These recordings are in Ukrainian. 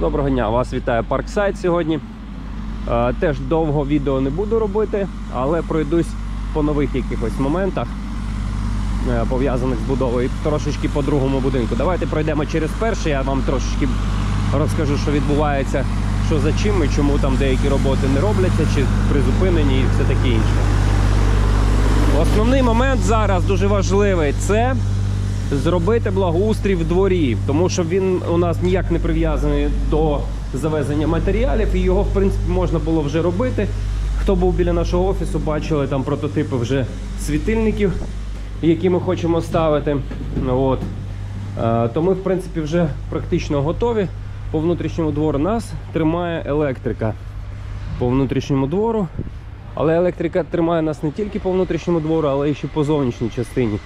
Доброго дня, вас вітає Парксайд сьогодні. Е, Теж довго відео не буду робити, але пройдусь по нових якихось моментах, е, пов'язаних з будовою, трошечки по другому будинку. Давайте пройдемо через перший, я вам трошечки розкажу, що відбувається, що за чим і чому там деякі роботи не робляться, чи призупинені і все таке інше. Основний момент зараз дуже важливий це зробити благоустрій в дворі, тому що він у нас ніяк не прив'язаний до завезення матеріалів, і його в принципі можна було вже робити. Хто був біля нашого офісу, бачили там прототипи вже світильників, які ми хочемо ставити. От. Е, То ми, в принципі, вже практично готові. По внутрішньому двору нас тримає електрика по внутрішньому двору. Але електрика тримає нас не тільки по внутрішньому двору, але й ще по зовнішній частині.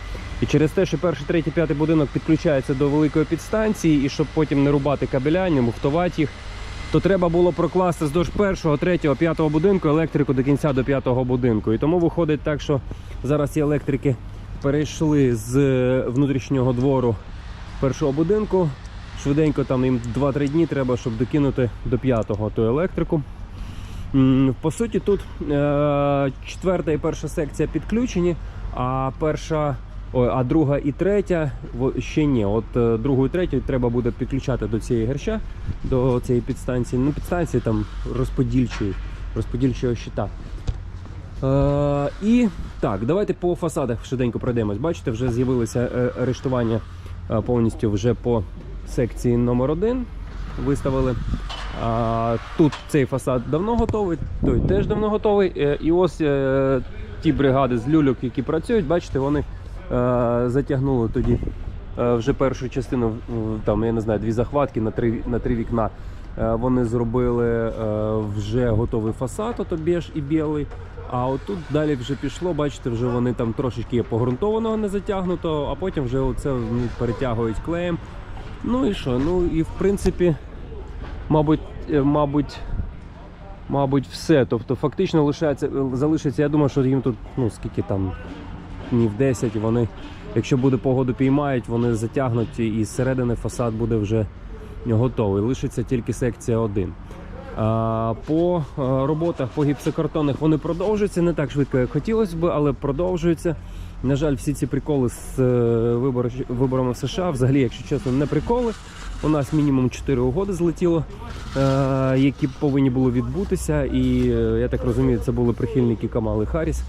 І через те, що перший, третій, п'ятий будинок підключається до великої підстанції, і щоб потім не рубати кабеля, не муфтувати їх, то треба було прокласти здовж першого, третього, п'ятого будинку електрику до кінця до п'ятого будинку. І тому виходить так, що зараз ці електрики перейшли з е, внутрішнього двору першого будинку. Швиденько там їм 2-3 дні треба, щоб докинути до п'ятого ту електрику. По суті, тут е, четверта і перша секція підключені, а перша, а друга і третя ще ні. От е, другу і третю треба буде підключати до цієї герща, до цієї підстанції. Ну, підстанції там розподільчої, розподільчого щита. Е, і так, давайте по фасадах швиденько пройдемось. Бачите, вже з'явилося е, арештування повністю вже по секції номер 1 виставили. Тут цей фасад давно готовий, той теж давно готовий. І ось ті бригади з люльок, які працюють, бачите, вони е, затягнули тоді е, вже першу частину, там, я не знаю, дві захватки на три, на три вікна. Е, Вони зробили вже готовий фасад, ото біж і білий. А отут далі вже пішло, бачите, вже вони там трошечки є погрунтованого не затягнуто, а потім вже оце ну, перетягують клеєм. Ну і що? Ну і в принципі, мабуть, мабуть, мабуть, все. Тобто, фактично лишається, залишиться. Я думаю, що їм тут, ну скільки там, днів 10, і вони, якщо буде погоду піймають, вони затягнуть і зсередини фасад буде вже готовий. Лишиться тільки секція 1. А, По е, роботах по гіпсокартонних вони продовжуються не так швидко, як хотілося б, але продовжуються. На жаль, всі ці приколи з е, виборами в США, взагалі, якщо чесно, не приколи. У нас мінімум 4 угоди злетіло, е, які повинні були відбутися. І я так розумію, це були прихильники Камали Харріс,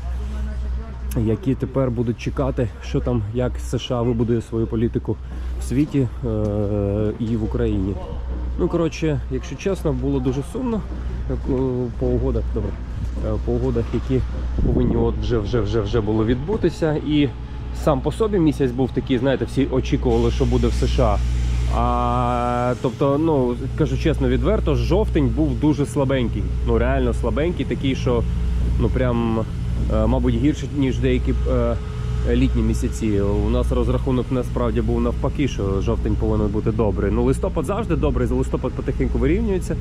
які тепер будуть чекати, що там, як США вибудує свою політику в світі е, і в Україні. Ну, коротше, якщо чесно, було дуже сумно е, по угодах, добре, е, по угодах, які повинні от вже, вже, вже, вже було відбутися. І сам по собі місяць був такий, знаєте, всі очікували, що буде в США. А тобто, ну кажу чесно, відверто, жовтень був дуже слабенький. Ну реально слабенький, такий, що ну прям, мабуть, гірше, ніж деякі е, літні місяці. У нас розрахунок насправді був навпаки, що жовтень повинен бути добрий. Ну, листопад завжди добрий, за листопад потихеньку вирівнюється.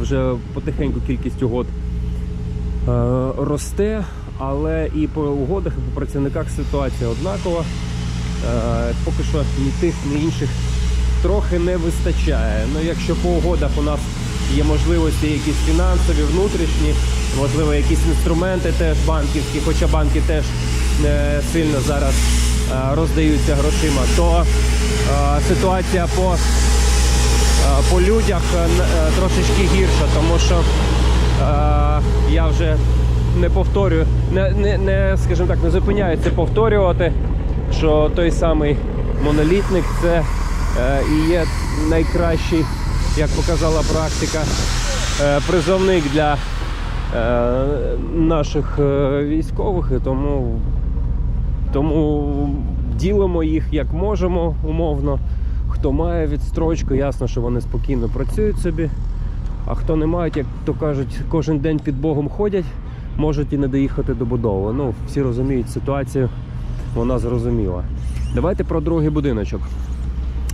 Вже потихеньку кількість угод е, росте, але і по угодах, і по працівниках ситуація однакова. Е, поки що ні тих, ні інших трохи не вистачає. Ну, якщо по угодах у нас є можливості якісь фінансові, внутрішні, можливо, якісь інструменти теж банківські, хоча банки теж не сильно зараз е, роздаються грошима, то е, ситуація по, е, по людях трошечки гірша, тому що я вже не повторюю, не, не, не, скажімо так, не зупиняюся повторювати, що той самий монолітник це і є найкращий, як показала практика, призовник для наших е, військових, і тому, тому ділимо їх як можемо умовно. Хто має відстрочку, ясно, що вони спокійно працюють собі. А хто не мають, як то кажуть, кожен день під Богом ходять, можуть і не доїхати до будови. Ну, всі розуміють ситуацію, вона зрозуміла. Давайте про другий будиночок.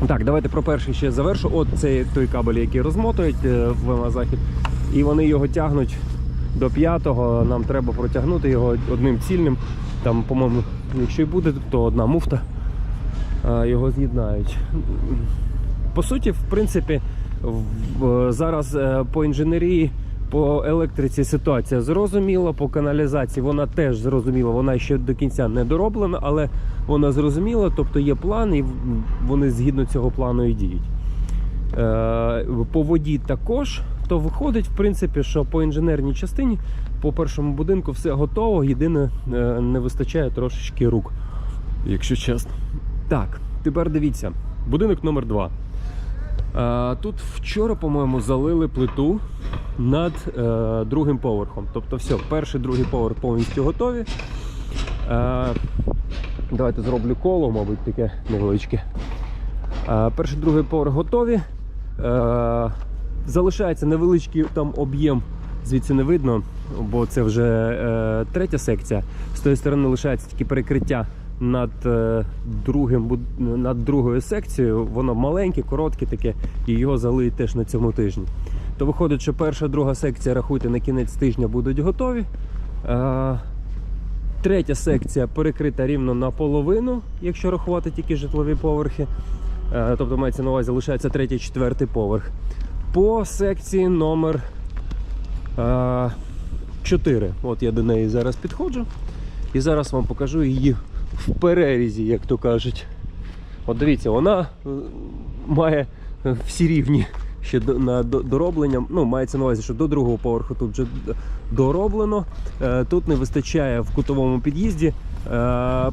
Так, давайте про перший ще завершу. От цей той кабель, який розмотують е, в захід, і вони його тягнуть до п'ятого. Нам треба протягнути його одним цільним. Там, по-моєму, якщо і буде, то одна муфта. е, Його з'єднають. По суті, в принципі, Зараз е, по інженерії, по електриці ситуація зрозуміла, по каналізації вона теж зрозуміла, вона ще до кінця не дороблена, але вона зрозуміла, тобто є план, і вони згідно цього плану і діють. Е, По воді також, то виходить, в принципі, що по інженерній частині, по першому будинку все готово. Єдине, е, не вистачає трошечки рук, якщо чесно. Так, тепер дивіться, будинок номер 2 Е, Тут вчора, по-моєму, залили плиту над е, другим поверхом. Тобто, все, перший, другий поверх повністю готові. Е, давайте зроблю коло, мабуть, таке невеличке. Е, Перший, другий поверх готові. Е, Залишається невеличкий там об'єм, звідси не видно, бо це вже е, третя секція. З тої сторони лишається тільки перекриття над, е, другим, над другою секцією. Воно маленьке, коротке таке, і його залиють теж на цьому тижні. То виходить, що перша, друга секція, рахуйте, на кінець тижня будуть готові. Е, Третя секція перекрита рівно наполовину, якщо рахувати тільки житлові поверхи. Е, Тобто мається на увазі лишається третій, четвертий поверх. По секції номер 4. От я до неї зараз підходжу. І зараз вам покажу її в перерізі, як то кажуть. От дивіться, вона е, має е, всі рівні ще на до- дороблення. Ну, мається на увазі, що до другого поверху тут вже дороблено. Е, Тут не вистачає в кутовому під'їзді е,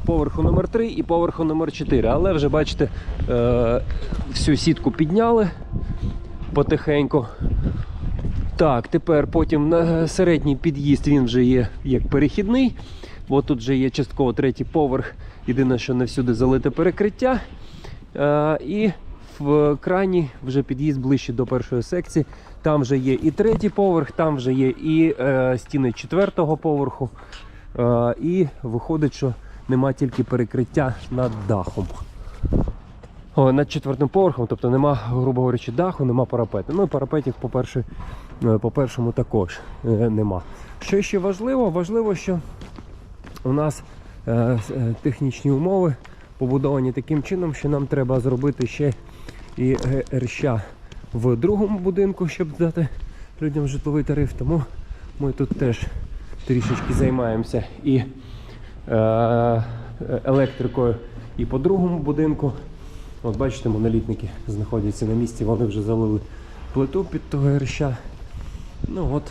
поверху номер 3 і поверху номер 4. Але вже бачите, е, всю сітку підняли потихеньку. Так, тепер потім на середній під'їзд він вже є як перехідний. Бо тут вже є частково третій поверх. Єдине, що не всюди залите перекриття. Е, і в крайній вже під'їзд ближче до першої секції. Там вже є і третій поверх, там вже є і е, стіни четвертого поверху. Е, і виходить, що нема тільки перекриття над дахом. Над четвертим поверхом, тобто нема, грубо говорячи, даху, нема парапету. Ну і парапетів, по-перше, е, по-першому також е, нема. Що ще важливо? Важливо, що у нас е, технічні умови побудовані таким чином, що нам треба зробити ще і рща в другому будинку, щоб дати людям житловий тариф. Тому ми тут теж трішечки займаємося і електрикою, і по другому будинку. От бачите, монолітники знаходяться на місці, вони вже залили плиту під того рща. Ну от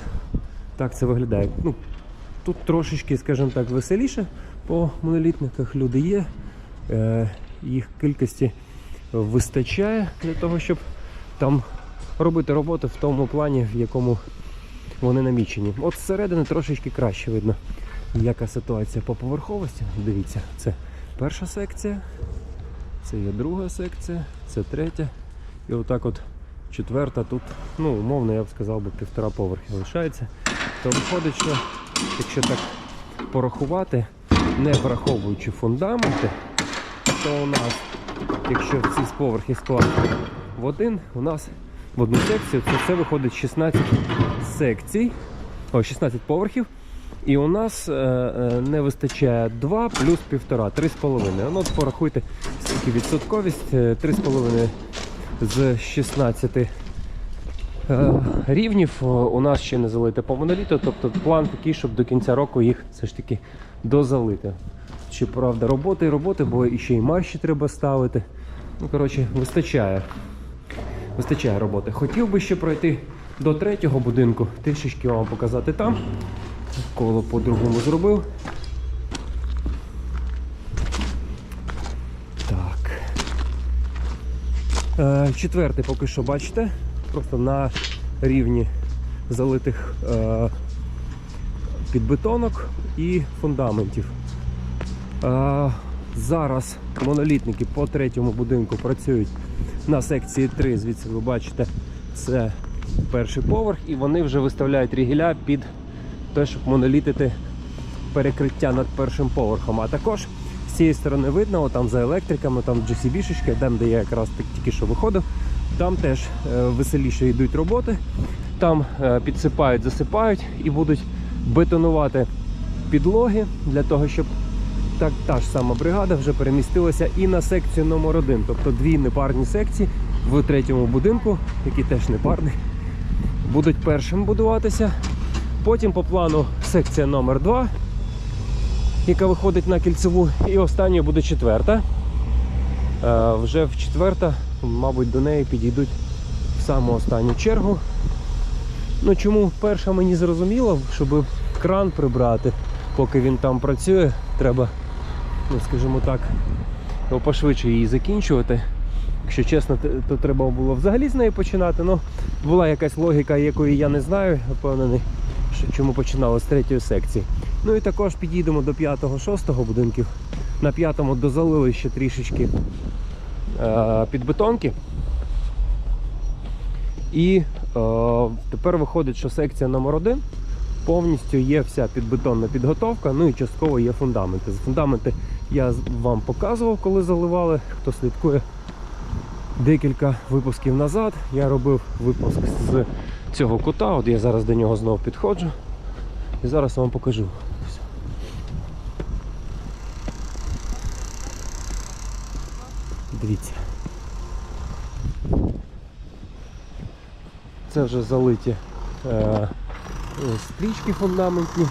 так це виглядає. Ну, тут трошечки, скажімо так, веселіше по монолітниках люди є. Е, їх кількості вистачає для того, щоб там робити роботи в тому плані, в якому вони намічені. От зсередини трошечки краще видно, яка ситуація по поверховості. Дивіться, це перша секція, це є друга секція, це третя. І отак от четверта тут, ну, умовно, я б сказав би, півтора поверхи лишається. То виходить, що якщо так порахувати, не враховуючи фундаменти, то у нас, якщо ці поверхи скласти в один, у нас в одну секцію, це виходить 16 секцій, о, 16 поверхів. І у нас е, е, не вистачає 2 плюс 1,5, 3,5. Ну, от порахуйте, скільки відсотковість, е, 3,5 з 16 е, рівнів у нас ще не залите по моноліту. Тобто план такий, щоб до кінця року їх все ж таки дозалити. Ще правда роботи і роботи, бо і ще й марші треба ставити. Ну, коротше, вистачає. Вистачає роботи. Хотів би ще пройти до третього будинку, трішечки вам показати там. Коло по-другому зробив. Так. Е, поки що бачите. Просто на рівні залитих е, підбетонок і фундаментів. Е, зараз монолітники по третьому будинку працюють на секції 3. Звідси ви бачите, це перший поверх, і вони вже виставляють рігіля під те, щоб монолітити перекриття над першим поверхом. А також з цієї сторони видно, там за електриками, там GCB-шечки, там, де я якраз тільки що виходив, там теж е, веселіше йдуть роботи. Там е, підсипають, засипають і будуть бетонувати підлоги для того, щоб так та ж сама бригада вже перемістилася і на секцію номер 1 тобто дві непарні секції в третьому будинку, який теж не парний, будуть першим будуватися. Потім по плану секція номер 2 яка виходить на кільцеву, і останньою буде четверта. Е, Вже в четверта, мабуть, до неї підійдуть в саму останню чергу. Ну чому перша мені зрозуміло, щоб кран прибрати, поки він там працює, треба, ну скажімо так, пошвидше її закінчувати. Якщо чесно, то треба було взагалі з неї починати. Ну, була якась логіка, якої я не знаю, впевнений, чому починали з третьої секції. Ну і також підійдемо до 5-6 будинків. На п'ятому дозалили ще трішечки е, підбетонки. І е, тепер виходить, що секція номер 1 повністю є вся підбетонна підготовка, ну і частково є фундаменти. Фундаменти я вам показував, коли заливали. Хто слідкує декілька випусків назад, я робив випуск з цього кута. От я зараз до нього знову підходжу. І зараз вам покажу. Дивіться. Це вже залиті е, стрічки фундаментні.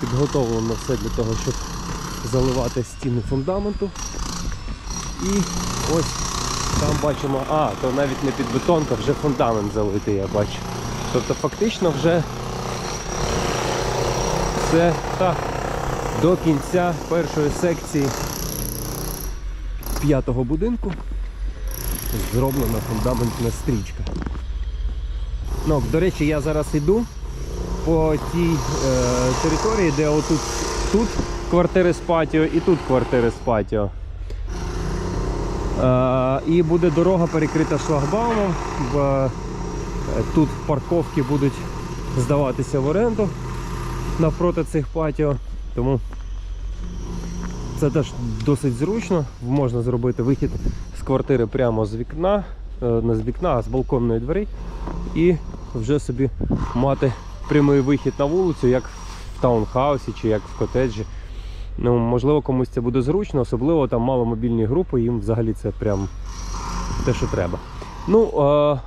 Підготовлено все для того, щоб заливати стіни фундаменту. І ось там бачимо, а, то навіть не підбетонка, вже фундамент залитий, я бачу. Тобто фактично вже це так, до кінця першої секції п'ятого будинку зроблена фундаментна стрічка. Ну, до речі, я зараз йду по тій е, території, де отут тут квартири з патіо і тут квартири з патіо. Е, і буде дорога перекрита шлагбаумом. В, тут парковки будуть здаватися в оренду навпроти цих патіо. Тому це теж досить зручно. Можна зробити вихід з квартири прямо з вікна, е, не з вікна, а з балконної двері. І вже собі мати прямий вихід на вулицю, як в таунхаусі чи як в котеджі. Ну, можливо, комусь це буде зручно, особливо там маломобільні групи, їм взагалі це прям те, що треба. Ну, е,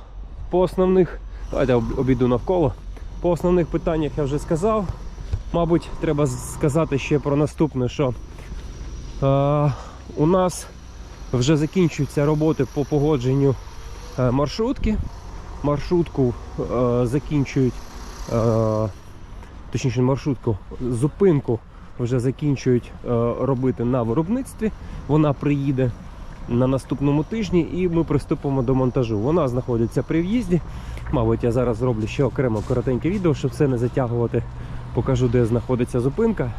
по основних, давайте обійду навколо. По основних питаннях я вже сказав. Мабуть, треба сказати ще про наступне, що е, у нас вже закінчуються роботи по погодженню е, маршрутки. Маршрутку е, закінчують, е, точніше, маршрутку, зупинку вже закінчують е, робити на виробництві. Вона приїде на наступному тижні і ми приступимо до монтажу. Вона знаходиться при в'їзді. Мабуть, я зараз зроблю ще окремо коротеньке відео, щоб все не затягувати. Покажу, де знаходиться зупинка,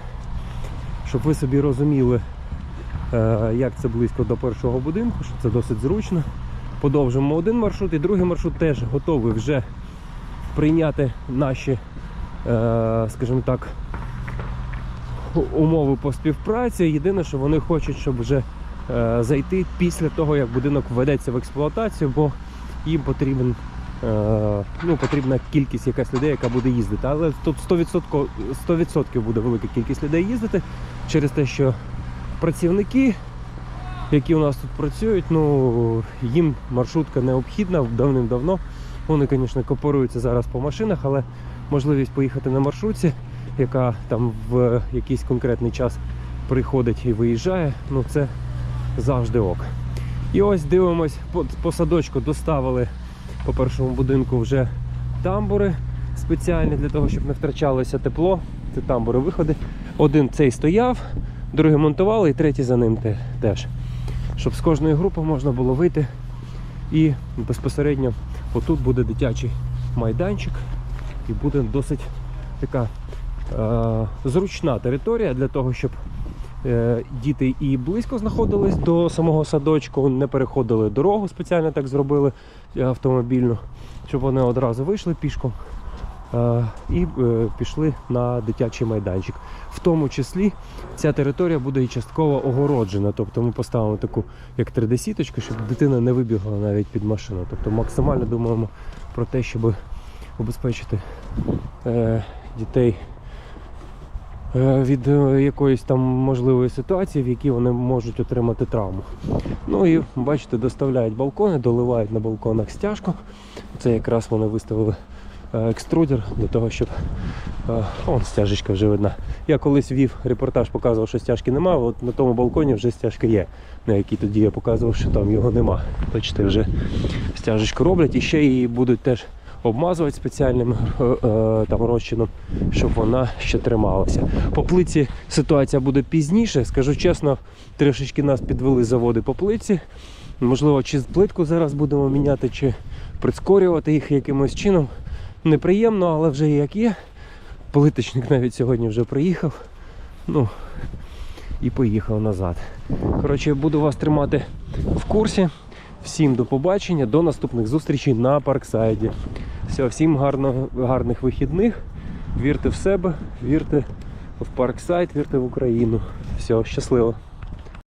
щоб ви собі розуміли, е, як це близько до першого будинку, що це досить зручно. Подовжимо один маршрут, і другий маршрут теж готовий вже прийняти наші, е, скажімо так, умови по співпраці. Єдине, що вони хочуть, щоб вже зайти після того, як будинок введеться в експлуатацію, бо їм потрібен, е, ну, потрібна кількість якась людей, яка буде їздити. Але тут 100%, 100% буде велика кількість людей їздити через те, що працівники, які у нас тут працюють, ну їм маршрутка необхідна давним-давно. Вони, звісно, кооперуються зараз по машинах, але можливість поїхати на маршрутці, яка там в якийсь конкретний час приходить і виїжджає, ну це завжди ок. І ось дивимось, по, садочку доставили по першому будинку вже тамбури спеціальні для того, щоб не втрачалося тепло. Це тамбури виходи. Один цей стояв, другий монтували і третій за ним теж. Щоб з кожної групи можна було вийти і безпосередньо отут буде дитячий майданчик і буде досить така е, зручна територія для того, щоб діти і близько знаходились до самого садочку, не переходили дорогу, спеціально так зробили е, автомобільну, щоб вони одразу вийшли пішком е, і е, пішли на дитячий майданчик. В тому числі ця територія буде і частково огороджена. Тобто ми поставимо таку як 3D-сіточку, щоб дитина не вибігла навіть під машину. Тобто максимально думаємо про те, щоб убезпечити е, дітей е, від е, якоїсь там можливої ситуації, в якій вони можуть отримати травму. Ну і бачите, доставляють балкони, доливають на балконах стяжку. Це якраз вони виставили е, екструдер для того, щоб. е, О, стяжечка вже видна. Я колись вів репортаж, показував, що стяжки немає. От на тому балконі вже стяжка є, на якій тоді я показував, що там його нема. Бачите, вже стяжечку роблять і ще її будуть теж обмазувати спеціальним е, е, там розчином, щоб вона ще трималася. По плиці ситуація буде пізніше. Скажу чесно, трішечки нас підвели заводи по плиці. Можливо, чи плитку зараз будемо міняти, чи прискорювати їх якимось чином. Неприємно, але вже як є. Плиточник навіть сьогодні вже приїхав. Ну і поїхав назад. Коротше, буду вас тримати в курсі. Всім до побачення, до наступних зустрічей на Парксайді. Все, всім гарного, гарних вихідних. Вірте в себе, вірте в Парксайд, вірте в Україну. Все, щасливо.